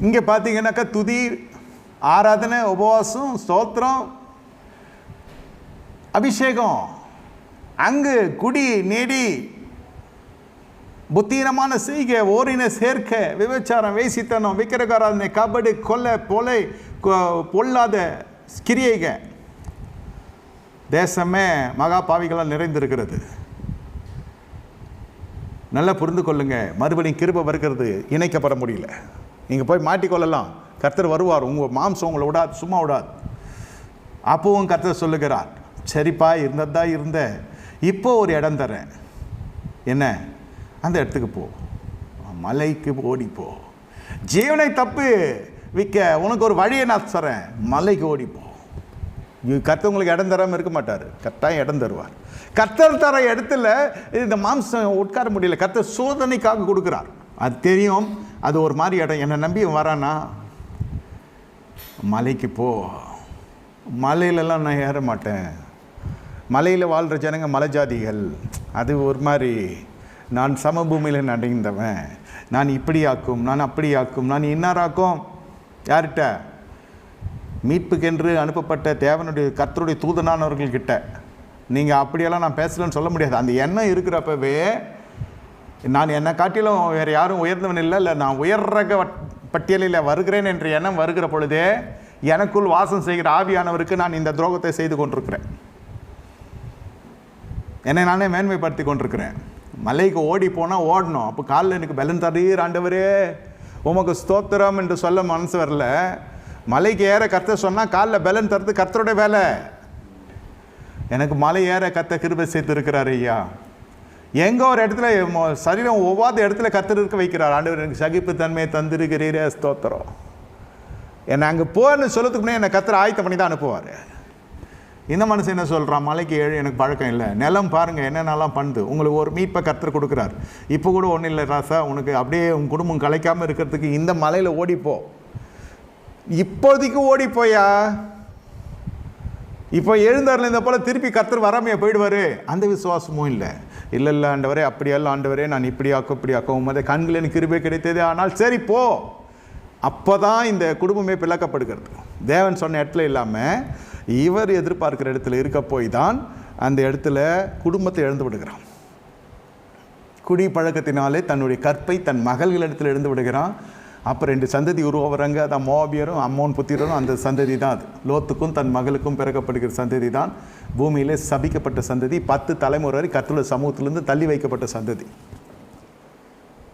இங்கே பார்த்தீங்கன்னாக்கா துதி ஆராதனை உபவாசம் ஸ்தோத்திரம் அபிஷேகம் அங்கு குடி நெடி புத்தீனமான செய்கை ஓரின சேர்க்க விபச்சாரம் வேசித்தனம் விக்கிரகாராதனை கபடி கொலை பொலை கொ- பொல்லாத கிரியைக. தேசமே மகா பாவிகளால் நிறைந்திருக்கிறது. நல்லா புரிந்து கொள்ளுங்கள் மறுபடியும் கிருப வருகிறது. இணைக்கப்பட முடியல. நீங்கள் போய் மாட்டிக்கொள்ளலாம். கர்த்தர் வருவார். உங்கள் மாம்சம் உங்களை விடாது சும்மா விடாது. அப்பவும் கர்த்தர் சொல்லுகிறார் சரிப்பா இருந்ததா இருந்த இப்போ ஒரு இடம் தரேன். என்ன? அந்த இடத்துக்கு போ. மலைக்கு ஓடிப்போ ஜீவனை தப்பு விற்க உனக்கு ஒரு வழியை நான் தரேன். மலைக்கு ஓடிப்போ போ. கர்த்தர் உங்களுக்கு இடம் தராமல் இருக்க மாட்டார். கரெக்டாக இடம் தருவார். கர்த்தர் தர இடத்துல இந்த மாம்சம் உட்கார முடியல. கர்த்தர் சோதனைக்காக கொடுக்குறார். அது தெரியும். அது ஒரு மாதிரி இடம். என்னை நம்பி வரானா மலைக்கு போ. மலையிலலாம் நான் ஏற மாட்டேன். மலையில் வாழ்கிற ஜனங்க மலை ஜாதிகள் அது ஒரு மாதிரி நான் சமபூமியில் நடைந்தவன். நான் இப்படி ஆக்கும் நான் அப்படி ஆக்கும் நான் இன்னாராக்கும் யார்கிட்ட? மீட்புக்கென்று அனுப்பப்பட்ட தேவனுடைய கர்த்தருடைய தூதனானவர்கள்கிட்ட. நீங்கள் அப்படியெல்லாம் நான் பேசலன்னு சொல்ல முடியாது. அந்த எண்ணம் இருக்கிறப்பவே நான் என்னை காட்டிலும் வேறு யாரும் உயர்ந்தவன் இல்லை இல்லை நான் உயர்ரக பட்டியலில் வருகிறேன் என்ற எண்ணம் வருகிற பொழுதே எனக்குள் வாசம் செய்கிற ஆவியானவருக்கு நான் இந்த துரோகத்தை செய்து கொண்டிருக்கிறேன். என்னை நானே மேன்மைப்படுத்தி கொண்டிருக்கிறேன். மலைக்கு ஓடி போனால் ஓடணும். அப்போ காலில் எனக்கு பலன் தரீர் ஆண்டவரே. உமக்கு ஸ்தோத்திரம் என்று சொல்ல மனசு வரல. மலைக்கு ஏற கத்த சொன்னால் காலில் பலன் தரது கர்த்தருடைய வேலை. எனக்கு மலை ஏற கத்த கிருபை சேர்த்து இருக்கிறார் ஐயா. எங்கே ஒரு இடத்துல சரீரம் ஒவ்வொரு இடத்துல கத்தர் இருக்க வைக்கிறார். ஆண்டவர் எனக்கு சகிப்பு தன்மையை தந்திருக்கிறீரே ஸ்தோத்திரம். என்னை அங்கே போன்னு சொல்லத்துக்கு முன்னே என்னை கத்தர் ஆயத்தம் பண்ணி தான் அனுப்புவார். இந்த மனுஷன் என்ன சொல்கிறான் மலைக்கு ஏழு எனக்கு பழக்கம் இல்லை. நிலம் பாருங்கள் என்னென்னலாம் பண்ணுது. உங்களுக்கு ஒரு மீட்பை கத்தர் கொடுக்குறார். இப்போ கூட ஒன்றும் இல்லை ராசா உனக்கு அப்படியே உன் குடும்பம் கலைக்காமல் இருக்கிறதுக்கு இந்த மலையில் ஓடிப்போ. இப்போதைக்கு ஓடிப்போயா? இப்போ எழுந்தாரில் இந்த போல் திருப்பி கத்தர் வராமையே போயிடுவார்? அந்த விசுவாசமும் இல்லை. இல்லை இல்லை ஆண்டவரே அப்படியெல்லாம் ஆண்டவரே நான் இப்படி ஆக்கும் இப்படி ஆக்கும் உமது கண்கள் எனக்கு கிருபை கிடைத்தது. ஆனால் சரி போ. அப்போ தான் இந்த குடும்பமே பிளக்கப்படுகிறது. தேவன் சொன்ன இடத்துல இல்லாமல் இவர் எதிர்பார்க்கிற இடத்துல இருக்க போய் தான் அந்த இடத்துல குடும்பத்தை இழந்து விடுகிறான். குடி பழக்கத்தினாலே தன்னுடைய கற்பை தன் மகள்களிடத்தில் இழந்து விடுகிறான். அப்போ ரெண்டு சந்ததி உருவாகிறாங்க. அதான் மோபியரும் அம்மோன் புத்திரரும் அந்த சந்ததி தான் அது. லோத்துக்கும் தன் மகளுக்கும் பிறக்கப்படுகிற சந்ததி தான். பூமியிலே சபிக்கப்பட்ட சந்ததி. பத்து தலைமுறை வரை கத்துள்ள சமூகத்திலேருந்து தள்ளி வைக்கப்பட்ட சந்ததி.